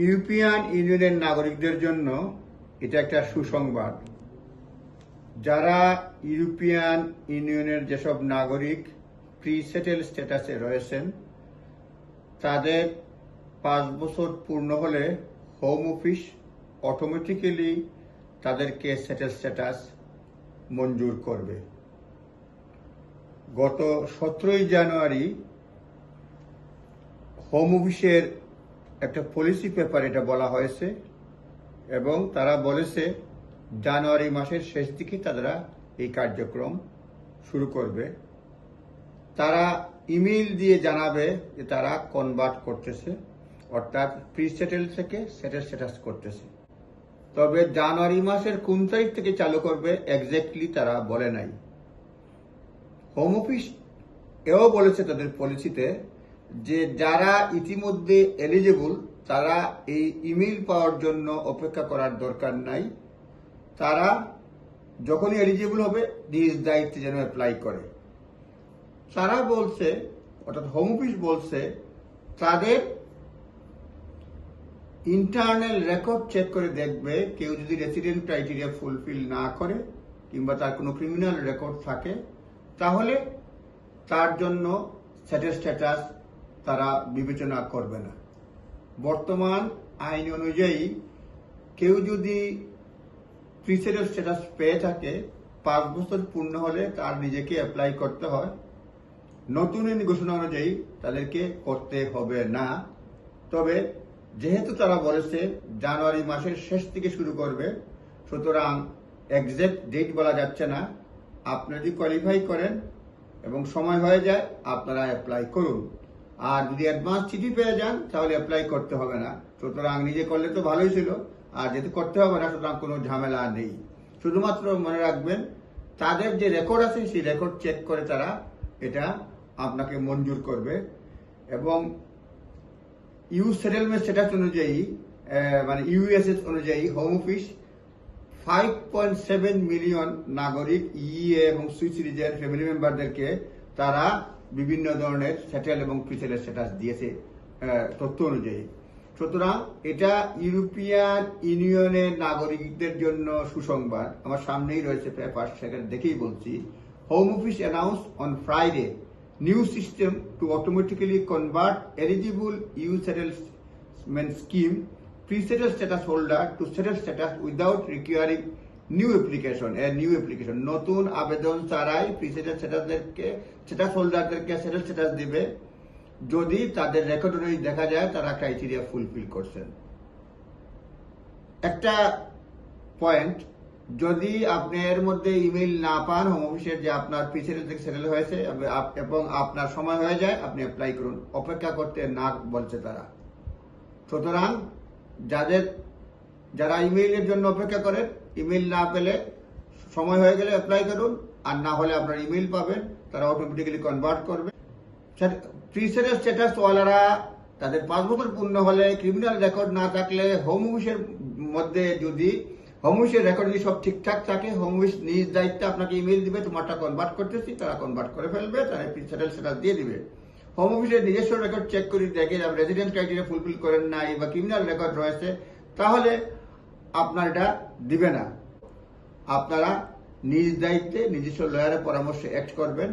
European ইউনিয়নের নাগরিকদের জন্য এটা একটা সুসংবাদ। যারা ইউরোপিয়ান ইউনিয়নের যেসব নাগরিক প্রি সেটেল স্ট্যাটাসে রয়েছেন, তাদের পাঁচ বছর পূর্ণ হলে হোম অফিস অটোমেটিক্যালি তাদেরকে সেটেল স্ট্যাটাস মঞ্জুর করবে। গত সতেরোই জানুয়ারি হোম অফিসের একটা পলিসি পেপার এটা বলা হয়েছে, এবং তারা বলেছে জানুয়ারি মাসের শেষ দিকে তারা এই কার্যক্রম শুরু করবে। তারা ইমেইল দিয়ে জানাবে যে তারা কনভার্ট করতেছে, অর্থাৎ প্রি সেটেল থেকে সেটেল স্ট্যাটাস করতেছে। তবে জানুয়ারি মাসের কোন তারিখ থেকে চালু করবে এক্স্যাক্টলি তারা বলে নাই। হোম অফিস এও বলেছে তাদের পলিসিতে যে যারা ইতিমধ্যে এলিজিবল তারা এই ইমেল পাওয়ার জন্য অপেক্ষা করার দরকার নাই। তারা যখনই এলিজিবল হবে, নিজ দায়িত্বে যেন অ্যাপ্লাই করে। তারা বলছে, অর্থাৎ হোম অফিস বলছে, তাদের ইন্টারনাল রেকর্ড চেক করে দেখবে, কেউ যদি রেসিডেন্ট ক্রাইটেরিয়া ফুলফিল না করে, কিংবা তার কোনো ক্রিমিনাল রেকর্ড থাকে, তাহলে তার জন্য সেটেল স্ট্যাটাস তারা বিবেচনা করবে না। বর্তমান আইন অনুযায়ী কেউ যদি প্রিসেটেল স্ট্যাটাস পেয়ে থাকে, পাঁচ বছর পূর্ণ হলে তার নিজেকে অ্যাপ্লাই করতে হয়। নতুন আইন ঘোষণা অনুযায়ী তাদেরকে করতে হবে না। তবে যেহেতু তারা বলেছে জানুয়ারি মাসের শেষ থেকে শুরু করবে, সুতরাং এক্সাক্ট ডেট বলা যাচ্ছে না। আপনি যদি কোয়ালিফাই করেন এবং সময় হয়ে যায়, আপনারা অ্যাপ্লাই করুন। আর যদি অ্যাডভান্স চিঠি পেয়ে যান, তাহলে অ্যাপ্লাই করতে হবে না। সুতরাং নিজে করলে তো ভালোই ছিল। আর যেহেতু করতে হবে না, সুতরাং কোনো ঝামেলা নেই। শুধুমাত্র মনে রাখবেন, তাদের যে রেকর্ড আছে, সেই রেকর্ড চেক করে তারা এটা আপনাকে মঞ্জুর করবে। এবং ইউ সেটেলমেন্ট স্ট্যাটাস অনুযায়ী মানে ইউএসএস অনুযায়ী home office five point seven million নাগরিক ইএ এবং সুইস সিরিজের ফ্যামিলি মেম্বারদেরকে তারা বিভিন্ন ধরনের স্যাটেল এবং প্রিসেটেল স্ট্যাটাস দিয়েছে তথ্য অনুযায়ী। সুতরাং এটা ইউরোপিয়ান ইউনিয়নের নাগরিকদের জন্য সুসংবাদ। আমার সামনেই রয়েছে পেপার সেখানে দেখেই বলছি। Home office announce on Friday new system to automatically convert eligible EU settlement scheme pre-settle status holder to settle status without requiring new application, a new application. নতুন আবেদন ছাড়াই pre-settle statusদেরকে status হোল্ডারদেরকে settle status দিবে। যদি তাদের record অনুযায়ী দেখা যায়, তারা ক্রাইটেরিয়া ফুলফিল করছেন। একটা পয়েন্ট যদি আপনি এর মধ্যে ইমেল না পান হোম অফিসের যে আপনার থেকে সেটেল হয়েছে, এবং আপনার সময় হয়ে যায়, আপনি অ্যাপ্লাই করুন। অপেক্ষা করতে না বলছে তারা। সুতরাং যাদের যারা ইমেইলের জন্য অপেক্ষা করেন ইমেইল না পেলে সময় হয়ে গেলে অ্যাপ্লাই করুন। আর না হলে আপনার ইমেইল পাবেন, তারা অটোমেটিক্যালি কনভার্ট করবে। স্যার প্রিসেটের স্ট্যাটাস ওয়ালারা তাদের পাঁচ বছর পূর্ণ হলে ক্রিমিনাল রেকর্ড না থাকলে হোম অফিসের মধ্যে যদি হোম অফিসের রেকর্ড যদি সব ঠিকঠাক থাকে হোম অফিস নিজ দায়িত্বে আপনাকে ইমেল দিবে, তোমারটা কনভার্ট করতেছি, তারা কনভার্ট করে ফেলবে, তারা প্রিসেটেল স্ট্যাটাস দিয়ে দিবে। হোম অফিসের নিজস্ব রেকর্ড চেক করে দেখে যে রেজিডেন্ট ক্রাইটেরিয়া ফুলফিল করেন নাই বা ক্রিমিনাল রেকর্ড রয়েছে, তাহলে আপনার এটা দিবে না। আপনারা নিজ দায়িত্বে নিজস্ব লয়ারের পরামর্শে অ্যাক্ট করবেন।